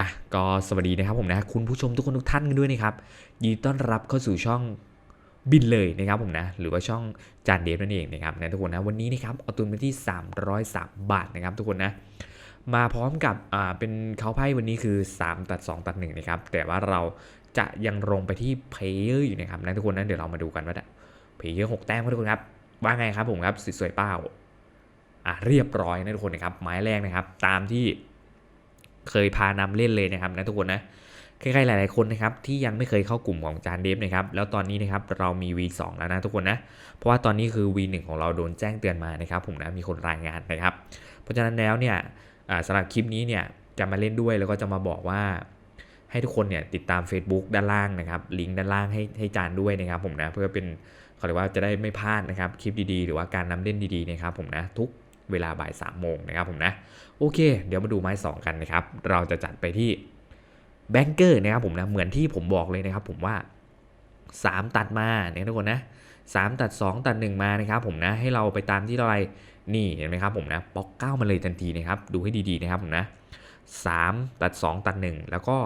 อะก็สวัสดีนะครับผมนะคุณผู้ชมทุกคนทุกท่านกันด้วยนะครับยินดีต้อนรับเข้าสู่ช่องบินเลยนะครับผมนะหรือว่าช่องจานเดฟนั่นเองนะครับนะทุกคนนะวันนี้นะครับเอาตุนไปที่ 303 บาทนะครับทุกคนนะมาพร้อมกับอ่าเป็นเขาไพ่วันนี้คือ 3 ตัด 2 ตัด1นะครับแต่ว่าเราจะยังลงไปที่เพลเยอร์อยู่นะครับนะทุกคนนะเดี๋ยวเรามาดูกันว่าเพลเยอร์6แต้มครับทุกคนครับว่าไงครับผมครับสวยๆเป้า อะเรียบร้อยนะทุกคนนะครับไม้แรกนะครับตามที่เคยพานำเล่นเลยนะครับนะทุกคนนะใครๆหลาย ๆ คนนะครับที่ยังไม่เคยเข้ากลุ่มของจานเดฟนะครับแล้วตอนนี้นะครับเรามี V2 แล้วนะทุกคนนะเพราะว่าตอนนี้คือ V1 ของเราโดนแจ้งเตือนมานะครับผมนะมีคนรายงานนะครับ เพราะฉะนั้นแล้วเนี่ยอ่าสำหรับคลิปนี้เนี่ยจะมาเล่นด้วยแล้วก็จะมาบอกว่า ให้ทุกคนเนี่ยติดตาม Facebook ด้านล่างนะครับลิงก์ด้านล่างให้ให้จานด้วยนะครับผมนะเพื่อเป็นเขาเรียกว่าจะได้ไม่พลาดนะครับคลิปดีๆ หรือว่าการนำเล่นดีๆนะครับผมนะทุก เวลาบ่าย3ามโมงนะครับผมนะ โอเค เดี๋ยวมาดูไม้ 2 กันนะครับ เราจะจัดไปที่แบงเกอร์นะครับผมนะ เหมือนที่ผมบอกเลยนะครับผมว่า 3 ตัดมาเนี่ยทุกคนนะ3ตัด 2 ตัด 1 มานะครับผมนะ ให้เราไปตามที่เราอะไรนี่เห็นไหมครับผมนะป๊อกเก้ามาเลยทันทีนะครับ ดูให้ดีๆนะครับผมนะ3ตัด 2 ตัด 1 แล้วก็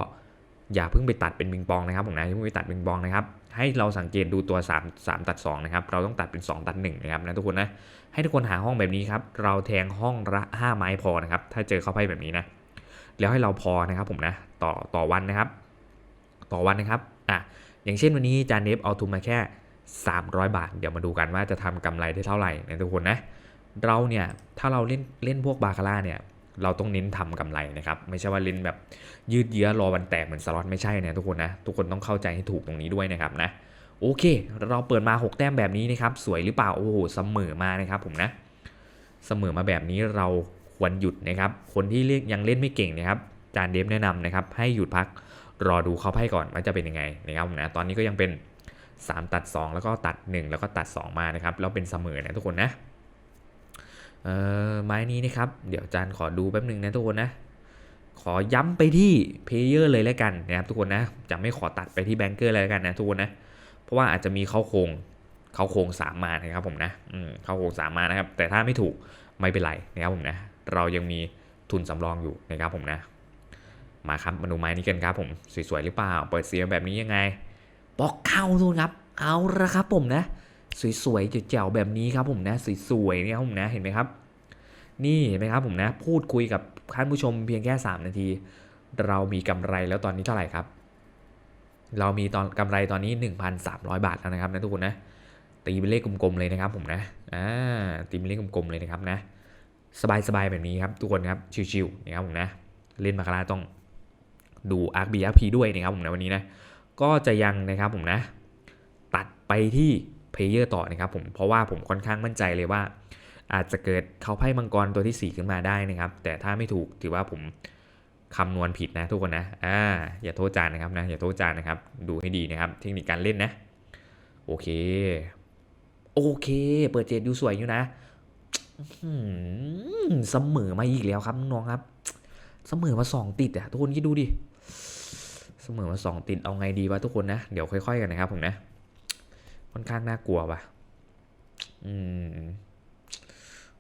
อย่าเพิ่งไปตัดเป็นบิงปองนะครับผมนะอย่าเพิ่งไปตัดบิงปองนะครับให้เราสังเกตดูตัว 3 3 ตัด2นะครับเราต้องตัดเป็น 2 ตัด1นะครับนะทุกคนนะให้ทุกคนหาห้องแบบนี้ครับเราแทงห้องละ5ไม้พอนะครับถ้าเจอเข้าไพ่แบบนี้นะแล้วให้เราพอนะครับผมนะต่อต่อวันนะครับ ต่อวันนะครับอะอย่างเช่นวันนี้จานเนฟเอาทุนมาแค่ 300 บาท เดี๋ยวมาดูกันว่าจะทำกำไรได้เท่าไหร่นะทุกคนนะเราเนี่ยถ้าเราเล่นเล่นพวกบาคาร่าเนี่ย เราต้องเน้นทำกำไรนะครับ ไม่ใช่ว่าเล่นแบบยืดเยื้อรอวันแตกเหมือนสล็อตไม่ใช่นะทุกคนนะทุกคนต้องเข้าใจให้ถูกตรงนี้ด้วยนะครับนะโอเค เราเปิดมา 6 แต้มแบบนี้นะครับ สวยหรือเปล่าโอ้โหเสมอมานะครับผมนะเสมอมาแบบนี้เราควรหยุดนะครับ คนที่เล่นยังเล่นไม่เก่งนะครับจานเดฟแนะนำนะครับ ให้หยุดพักรอดูเขาไพ่ก่อนว่าจะเป็นยังไงนะครับผมนะตอนนี้ก็ยังเป็น 3 ตัด 2 แล้วก็ตัด 1 แล้วก็ตัด 2 มานะครับแล้วเป็นเสมอนะทุกคนนะ เออไม้นี้นะครับ เดี๋ยวจานขอดูแป๊บหนึ่งนะทุกคนนะ ขอย้ำไปที่เพลเยอร์เลยแล้วกันนะครับทุกคนนะ จะไม่ขอตัดไปที่แบงเกอร์เลยแล้วกันนะทุกคนนะ เพราะว่าอาจจะมีเข้าโครงเข้าโครงสามมานะครับผมนะอืมเข้าโครงสามมานะครับ แต่ถ้าไม่ถูกไม่เป็นไรนะครับผมนะ เรายังมีทุนสำรองอยู่นะครับผมนะ มาครับมาดูไม้นี้กันครับผมสวยๆหรือเปล่า เปิดเสียงแบบนี้ยังไงปอกเข้าทุนครับ เอาละครับผมนะ สวยๆเจ๋วๆแบบนี้ครับผมนะสวยๆเนี่ยครับผมนะเห็นไหมครับ นี่เห็นไหมครับผมนะพูดคุยกับท่านผู้ชมเพียงแค่ 3 นาที เรามีกำไรแล้วตอนนี้เท่าไหร่ครับ เรามีตอนกำไรตอนนี้ 1,300 บาทแล้วนะครับนะทุกคนนะตีเป็นเลขกลมๆเลยนะครับผมนะอ่าตีเป็นเลขกลมๆเลยนะครับนะสบายๆแบบนี้ครับทุกคนครับชิวๆนะครับผมนะเล่นมาคาราต้องดูอาร์คบีอาร์พีด้วยนะครับผมนะวันนี้นะก็จะยังนะครับผมนะ ตัดไปที่ เพลเยอร์ต่อนะครับผมเพราะว่าผมค่อนข้างมั่นใจเลยว่า อาจจะเกิดเขาไพ่มังกรตัวที่ 4 ขึ้นมาได้นะครับ แต่ถ้าไม่ถูกถือว่าผมคำนวณผิดนะทุกคนนะอ่าอย่าโทษจานนะครับนะอย่าโทษจานนะครับ ดูให้ดีนะครับ เทคนิคการเล่นนะ โอเค โอเค เปิดเจ็ดดูสวยอยู่นะเสมอมาอีกแล้วครับน้องครับ เสมอมาสองติดอะทุกคนคิดดูดิ เสมอมาสองติดเอาไงดีวะทุกคนนะ เดี๋ยวค่อย ๆ กันนะครับผมนะ ค่อนข้างน่ากลัวว่ะอืม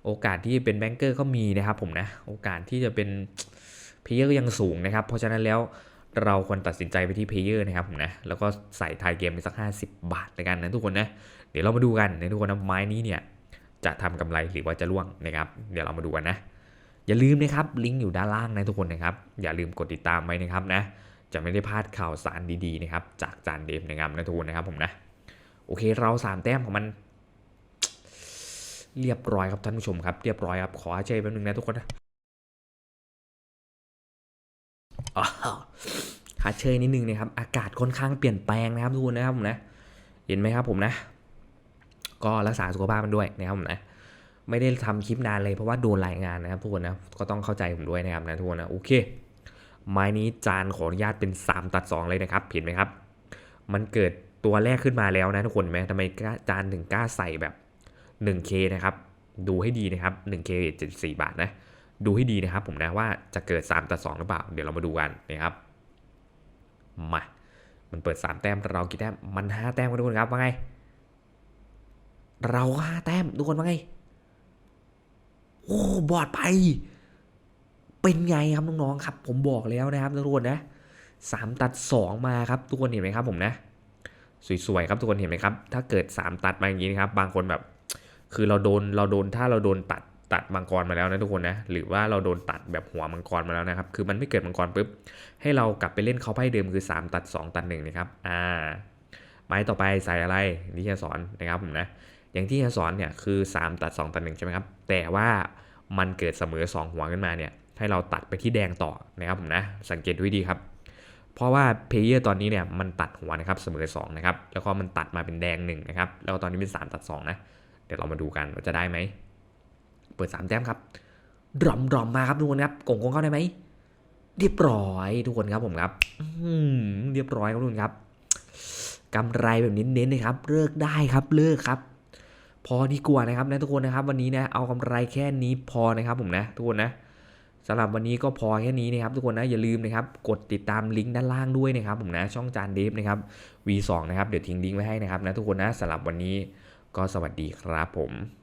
โอกาสที่จะเป็นแบงเกอร์ก็มีนะครับผมนะ โอกาสที่จะเป็นเพเยอร์ก็ยังสูงนะครับ เพราะฉะนั้นแล้วเราควรตัดสินใจไปที่เพเยอร์นะครับผมนะ แล้วก็ใส่ทายเกมไปสัก 50 บาทเลยกันนะทุกคนนะ เดี๋ยวเรามาดูกันนะทุกคนนะไม้นี้เนี่ยจะทำกำไรหรือว่าจะล่วงนะครับ เดี๋ยวเรามาดูกันนะ อย่าลืมนะครับลิงก์อยู่ด้านล่างนะทุกคนนะครับ อย่าลืมกดติดตามไว้นะครับนะ จะไม่ได้พลาดข่าวสารดีๆนะครับจากจานเดฟนะครับนะทุกคนนะครับผมนะ โอเคเราสามแต้มของมัน เรียบร้อยครับท่านผู้ชมครับ เรียบร้อยครับ ขออาเชยแป๊บนึงนะทุกคนนะอ้าวขาเชยนิดนึงนะครับ อากาศค่อนข้างเปลี่ยนแปลงนะครับทุกคนนะครับผมนะ เห็นไหมครับผมนะ ก็รักษาสุขภาพมันด้วยนะครับผมนะไม่ได้ทำคลิปนานเลยเพราะว่าโดนรายงานนะครับทุกคนนะก็ต้องเข้าใจผมด้วยนะครับนะทุกคนนะโอเค ไม้นี้จานขออนุญาตเป็น 3 ตัด 2 เลยนะครับเห็นไหมครับ มันเกิด ตัวแรกขึ้นมาแล้วนะทุกคนเห็นไหมทำไมกล้าจานถึงกล้าใส่แบบ 1K นะครับ ดูให้ดีนะครับ 1K 74 บาทนะ ดูให้ดีนะครับผมนะว่าจะเกิด 3ตัด2หรือเปล่า เดี๋ยวเรามาดูกันนะครับ มา มันเปิด 3 แต้ม เรากี่แต้ม มัน 5 แต้มกันทุกคนครับ ว่าไง เรา5แต้มทุกคนว่าไง โอ้ บอดไป เป็นไงครับน้องๆครับ ผมบอกแล้วนะครับทุกคนนะสามตัดสองมาครับทุกคนเห็นไหมครับผมนะ สวยๆครับทุกคนเห็นไหมครับ ถ้าเกิด 3 ตัดมาอย่างนี้นะครับ บางคนแบบ คือเราโดนเราโดนถ้าเราโดนตัดตัดมังกรมาแล้วนะทุกคนนะหรือว่าเราโดนตัดแบบหัวมังกรมาแล้วนะครับ คือมันไม่เกิดมังกรปุ๊บให้เรากลับไปเล่นเขาไพ่เดิมคือ 3 ตัด 2 ตัด1นะครับอ่าไม้ต่อไปใส่อะไรนี่จะสอนนะครับผมนะอย่างที่จะสอนเนี่ยคือ 3 ตัด 2 ตัด1ใช่ไหมครับแต่ว่ามันเกิดเสมอ 2 หัวขึ้นมาเนี่ยให้เราตัดไปที่แดงต่อนะครับผมนะสังเกตดูให้ดีครับ เพราะว่าเพลเยอร์ตอนนี้เนี่ยมันตัดหัวนะครับเสมอ2นะครับแล้วก็มันตัดมาเป็นแดง1นะครับแล้วก็ตอนนี้เป็น 3 ตัด2นะเดี๋ยวเรามาดูกันว่าจะได้ไหมเปิด 3 แต้มครับดรอมดรอมมาครับทุกคนครับกงกงเข้าได้ไหมเรียบร้อยทุกคนครับผมครับเรียบร้อยครับทุกคนครับกำไรแบบเน้นๆนะครับ เลิกได้ครับเลิกครับ พอดีกว่านะครับนะทุกคนนะครับ วันนี้นะเอากำไรแค่นี้พอนะครับผมนะทุกคนนะ สำหรับวันนี้ก็พอแค่นี้นะครับทุกคนนะอย่าลืมนะครับกดติดตามลิงก์ด้านล่างด้วยนะครับผมนะช่องจานเดฟนะครับ V2 นะครับเดี๋ยวทิ้งลิงก์ไว้ให้นะครับนะทุกคนนะสำหรับวันนี้ก็สวัสดีครับผม